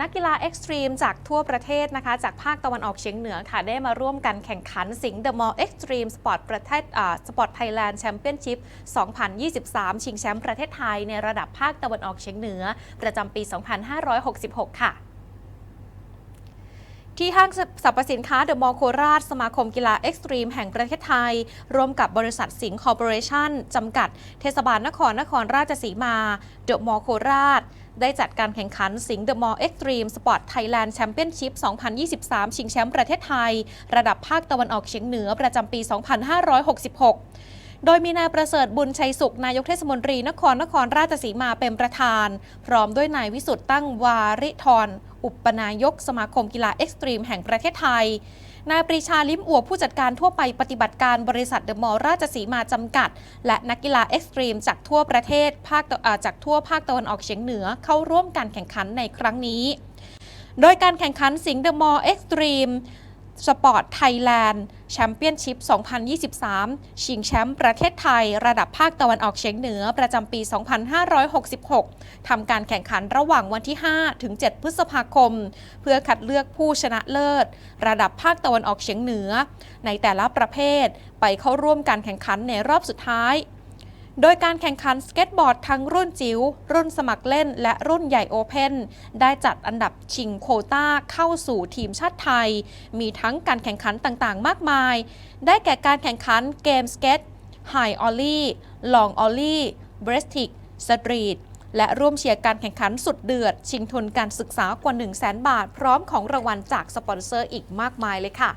นักกีฬาเอ็กซ์ตรีมจากทั่วประเทศนะคะ จากภาคตะวันออกเฉียงเหนือค่ะ ได้มาร่วมกันแข่งขันสิงห์เดอะมอลล์เอ็กซ์ตรีมสปอร์ตประเทศสปอร์ตไทยแลนด์แชมเปี้ยนชิพ 2023 ชิงแชมป์ประเทศไทยในระดับภาคตะวันออกเฉียงเหนือ ประจำปี 2566 ค่ะที่ห้างสรรพสินค้าเดอะมอลล์โคราช สมาคมกีฬาเอ็กซ์ตรีมแห่งประเทศไทย ร่วมกับบริษัทสิงห์คอร์ปอเรชั่นจำกัด เทศบาลนครนครราชสีมา เดอะมอลล์โคราช ได้จัดการแข่งขันสิงห์เดอะมอลล์เอ็กตรีมสปอร์ตไทยแลนด์แชมเปี้ยนชิพ 2023 ชิงแชมป์ประเทศไทย ระดับภาคตะวันออกเฉียงเหนือประจำปี 2566โดยมีนายประเสริฐบุญชัยสุข นายกเทศมนตรีนครนครราชสีมาเป็นประธาน พร้อมด้วยนายวิสุทธ์ตั้งวาริธรอุปนายกสมาคมกีฬาเอ็กซ์ตรีมแห่งประเทศไทย นายปรีชาลิมอัวผู้จัดการทั่วไปปฏิบัติการบริษัทเดอะมอลล์ราชสีมาจำกัด และนักกีฬาเอ็กซ์ตรีมจากทั่วประเทศภาคจากทั่วภาคตะวันออกเฉียงเหนือเข้าร่วมการแข่งขันในครั้งนี้ โดยการแข่งขันสิงห์เดอะมอลล์เอ็กซ์ตรีม สปอร์ตไทยแลนด์แชมเปี้ยนชิพ 2023 ชิงแชมป์ประเทศไทย ระดับภาคตะวันออกเฉียงเหนือประจำปี 2566 ทำการแข่งขันระหว่างวันที่ 5 ถึง 7 พฤษภาคม เพื่อคัดเลือกผู้ชนะเลิศ ระดับภาคตะวันออกเฉียงเหนือ ในแต่ละประเภทไปเข้าร่วมการแข่งขันในรอบสุดท้าย โดยการแข่งขันสเก็ตบอร์ดทั้งรุ่นจิ๋ว รุ่นสมัครเล่น และรุ่นใหญ่โอเพนได้จัดอันดับชิงโคต้าเข้าสู่ทีมชาติไทย มีทั้งการแข่งขันต่างๆ มากมาย ได้แก่การแข่งขันเกมสเก็ตไฮออลลี่ลองออลลี่เบรสติกสตรีทและร่วมเชียร์การแข่งขันสุดเดือด ชิงทุนการศึกษากว่า 1 0 0 0 0แบาท พร้อมของรางวัลจากสปอนเซอร์อีกมากมายเลยค่ะ